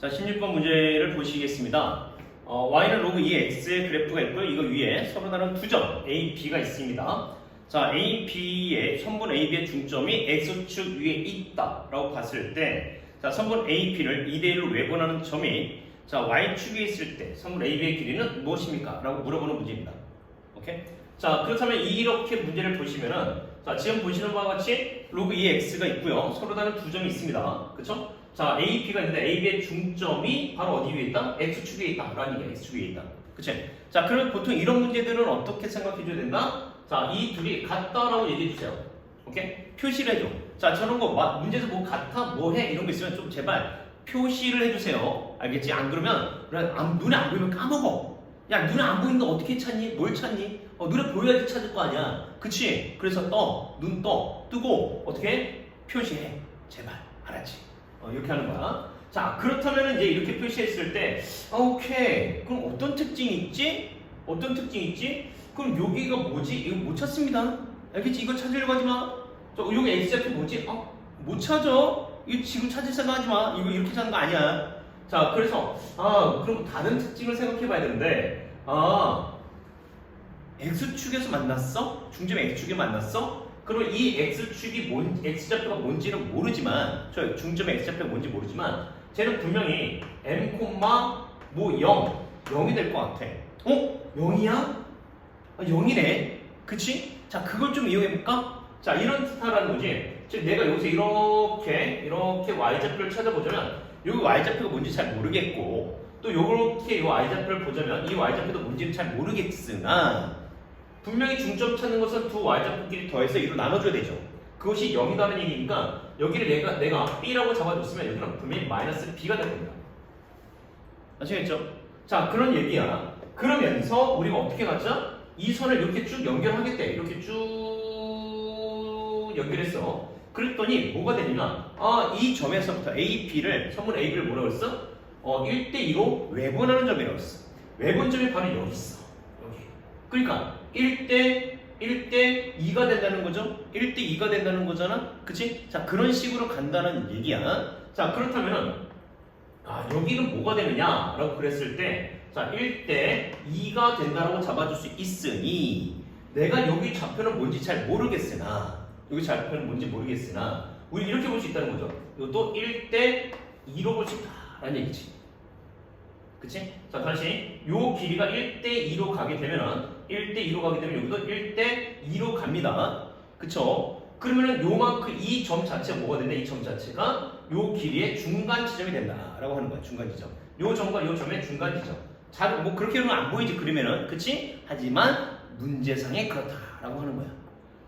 자, 16번 문제를 보시겠습니다. 어, y는 로그 2x의 그래프가 있고요. 이거 위에 서로 다른 두 점 a, b가 있습니다. 자, a, b의 선분 a, b의 중점이 x축 위에 있다 라고 봤을 때 자, 선분 a, b를 2대 1로 외분하는 점이 자, y축에 있을 때 선분 a, b의 길이는 무엇입니까? 라고 물어보는 문제입니다. 오케이? 자, 그렇다면 이렇게 문제를 보시면은 자, 지금 보시는 바와 같이 로그 2x가 있고요. 서로 다른 두 점이 있습니다. 그쵸? 자, A, B가 있는데 A, B의 중점이 바로 어디 위에 있다? X축 위에 있다. 라는 얘기야. X축 위에 있다. 그치? 자, 그럼 보통 이런 문제들은 어떻게 생각해 줘야 된다? 자, 이 둘이 같다라고 얘기해 주세요. 오케이? 표시를 해줘. 자, 저런 거 마- 문제에서 뭐 같아, 뭐 해? 이런 거 있으면 좀 제발 표시를 해주세요. 알겠지? 안 그러면 눈에 안 보이면 까먹어. 야, 눈에 안 보이는데 어떻게 찾니? 뭘 찾니? 어, 눈에 보여야지 찾을 거 아니야. 그치? 그래서 떠, 눈 떠, 뜨고 어떻게 해? 표시해. 제발. 알았지? 어, 이렇게 하는 거야. 자, 그렇다면 이제 이렇게 표시했을 때, 아, 오케이. 그럼 어떤 특징이 있지? 어떤 특징이 있지? 그럼 여기가 뭐지? 이거 못 찾습니다. 알겠지? 이거 찾으려고 하지 마. 저, 여기 X좌표 뭐지? 어? 못 찾아. 이거 지금 찾을 생각 하지 마. 이거 이렇게 찾는 거 아니야. 자, 그래서, 아, 그럼 다른 특징을 생각해 봐야 되는데, 아, X축에서 만났어? 중점 X축에 만났어? 그럼 이 X축이 뭔, X좌표가 뭔지는 모르지만, 저 중점의 X좌표가 뭔지 모르지만, 쟤는 분명히 M, 뭐 0, 0이 될 것 같아. 어? 0이야? 아, 0이네. 그치? 자, 그걸 좀 이용해볼까? 자, 이런 스타라는 거지. 즉, 내가 여기서 이렇게, 이렇게 Y좌표를 찾아보자면, 여기 Y좌표가 뭔지 잘 모르겠고, 또 요렇게 이 Y좌표를 보자면, 이 Y좌표도 뭔지는 잘 모르겠으나, 분명히 중점 찾는 것은 두 Y좌표끼리 더해서 2로 나눠줘야 되죠. 그것이 0이라는 얘기니까, 여기를 내가, 내가 B라고 잡아줬으면, 여기는 분명히 마이너스 B가 될 겁니다. 아시겠죠? 자, 그런 얘기야. 그러면서 우리가 어떻게 가자? 이 선을 이렇게 쭉 연결하겠대. 이렇게 쭉 연결했어. 그랬더니 뭐가 되냐면, 아, 이 점에서부터 A, B를, 선물 A, B를 뭐라고 했어? 어, 1대 2로 외분하는 점이라고 했어. 외분점이 바로 여기 있어. 그러니까 1대 1대 2가 된다는 거죠. 1대 2가 된다는 거잖아. 그치? 자, 그런 식으로 간다는 얘기야. 자, 그렇다면은 아, 여기는 뭐가 되느냐 라고 그랬을 때, 자, 1대 2가 된다라고 잡아줄 수 있으니, 내가 여기 좌표는 뭔지 잘 모르겠으나, 여기 좌표는 뭔지 모르겠으나, 우리 이렇게 볼 수 있다는 거죠. 이것도 1대 2로 볼 수 있다라는 얘기지. 그치? 자, 다시, 요 길이가 1대 2로 가게 되면은, 1대 2로 가게 되면 여기도 1대 2로 갑니다. 그쵸? 그러면은 요만큼 이 점 자체가 뭐가 된다? 이 점 자체가 요 길이의 중간 지점이 된다 라고 하는 거야. 중간 지점. 요 점과 요 점의 중간 지점. 잘 뭐 그렇게 하면 안 보이지 그러면은 그치? 하지만 문제상에 그렇다 라고 하는 거야.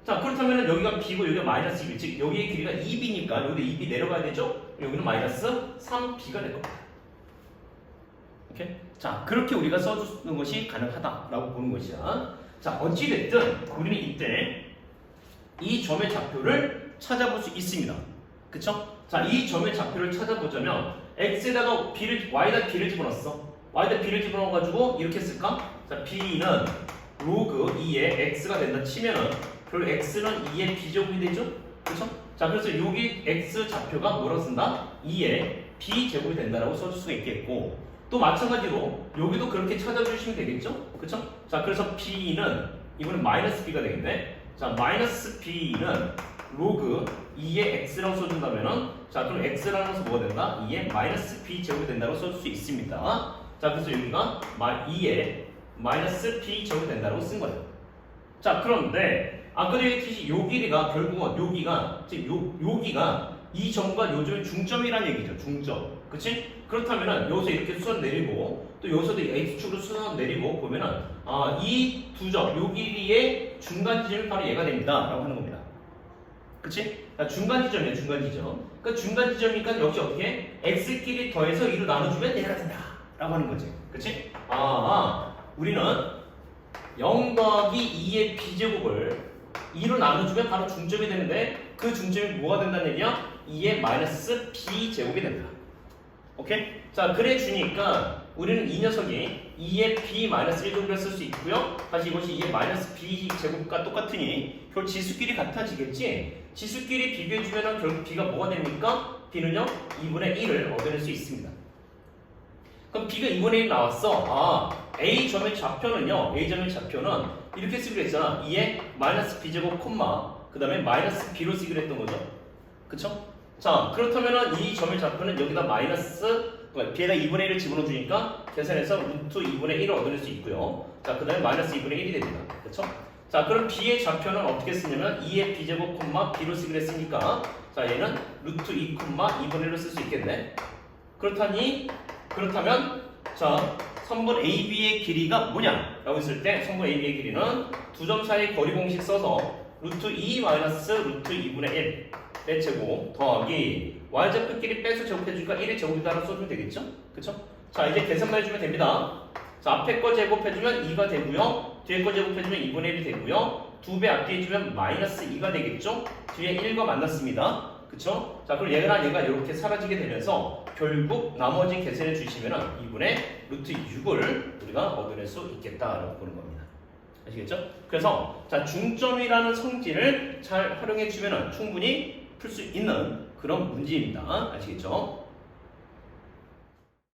자 그렇다면은 여기가 b고 여기가 마이너스 2, 즉 여기의 길이가 2b니까 여기도 2b 내려가야 되죠? 여기는 마이너스 3b가 될 겁니다. 오케이? 자 그렇게 우리가 써주는 것이 가능하다라고 보는 것이야. 자 어찌 됐든 우리는 이때 이 점의 좌표를 찾아볼 수 있습니다. 그쵸? 자, 이 점의 좌표를 찾아보자면 x에다가 b를 y에다 b를 집어넣었어. y에다 b를 집어넣어가지고 이렇게 쓸까? 자, b는 로그 2의 x가 된다 치면은 결국 x는 2의 b제곱이 되죠? 그쵸? 자, 그래서 여기 x 좌표가 뭐라고 쓴다? 2의 b제곱이 된다라고 써줄 수가 있겠고 또 마찬가지로 여기도 그렇게 찾아주시면 되겠죠? 그쵸? 자, 그래서 b는 이거는 마이너스 b가 되겠네. 자, 마이너스 b는 로그 2의 x라고 써준다면은 자, 그럼 x라는 것은 뭐가 된다? 2의 마이너스 b 제곱이 된다고 써줄 수 있습니다. 자, 그래서 여기가 마, 2의 마이너스 b 제곱이 된다고 쓴 거예요. 자, 그런데 아까 얘기했듯이 요 길이가 결국은 여기가 즉 요, 여기가 이 점과 요 점의 중점이란 얘기죠. 중점. 그치? 그렇다면은 여기서 이렇게 수선 내리고 또 여기서도 x축으로 수선 내리고 보면은 아, 이 두 점, 요 길이의 중간 지점이 바로 얘가 됩니다. 라고 하는 겁니다. 그치? 자, 중간 지점이에요, 중간 지점. 그러니까 중간 지점이니까 역시 어떻게? x끼리 더해서 2로 나눠주면 얘가 된다. 라고 하는 거지. 그치? 아, 우리는 0 더하기 2의 b제곱을 2로 나눠주면 바로 중점이 되는데 그 중점이 뭐가 된다는 얘기야? 2의 마이너스 b제곱이 된다. 오케이? 자, 그래 주니까 우리는 이 녀석이 2의 b 마이너스 1제곱을 쓸 수 있고요. 다시 이것이 2의 마이너스 b 제곱과 똑같으니 결국 지수끼리 같아지겠지? 지수끼리 비교해주면 결국 b가 뭐가 됩니까? b는요 2분의 1을 얻어낼 수 있습니다. 그럼 B가 2분의 1 나왔어. 아, A점의 좌표는요. A점의 좌표는 이렇게 쓰기로 했잖아. 2에 마이너스 B제곱 콤마 그 다음에 마이너스 B로 쓰기로 했던 거죠. 그쵸? 자, 그렇다면은 이 점의 좌표는 여기다 마이너스 그러니까 B에다 2분의 1을 집어넣어 주니까 계산해서 루트 2분의 1을 얻어낼 수 있고요. 자, 그 다음에 마이너스 2분의 1이 됩니다. 그쵸? 자, 그럼 B의 좌표는 어떻게 쓰냐면 2의 B제곱 콤마 B로 쓰기로 했으니까 자, 얘는 루트 2 콤마 2분의 1로 쓸 수 있겠네. 그렇다니 그렇다면 자 선분 AB의 길이가 뭐냐? 라고 했을 때 선분 AB의 길이는 두 점 사이 거리 공식 써서 루트 2 마이너스 루트 2분의 1 빼제곱 더하기 y좌표끼리 빼서 제곱해주니까 1의 제곱이 따라 써주면 되겠죠? 그쵸? 자 이제 계산만 해주면 됩니다 자 앞에 거 제곱해주면 2가 되고요 뒤에 거 제곱해주면 2분의 1이 되고요 두 배 앞뒤 해주면 마이너스 2가 되겠죠? 뒤에 1과 만났습니다 그쵸? 자 그럼 얘랑 얘가 이렇게 사라지게 되면서 결국 나머지 계산해 주시면은 2분의 루트 6을 우리가 얻어낼 수 있겠다라고 보는 겁니다. 아시겠죠? 그래서 자 중점이라는 성질을 잘 활용해 주면은 충분히 풀 수 있는 그런 문제입니다. 아시겠죠?